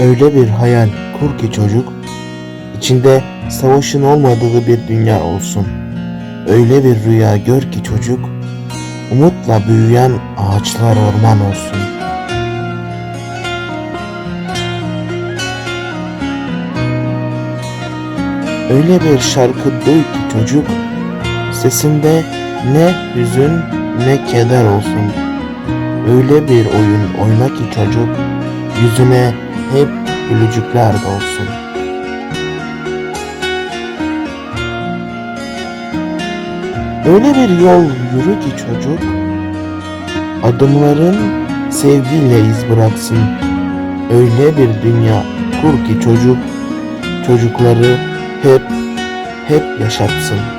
Öyle bir hayal kur ki çocuk, içinde savaşın olmadığı bir dünya olsun. Öyle bir rüya gör ki çocuk, umutla büyüyen ağaçlar orman olsun. Öyle bir şarkı duy ki çocuk, sesinde ne hüzün ne keder olsun. Öyle bir oyun oyna ki çocuk, yüzüne hep gülücükler dolsun. Öyle bir yol yürü ki çocuk, adımların sevgiyle iz bıraksın. Öyle bir dünya kur ki çocuk, çocukları hep hep yaşatsın.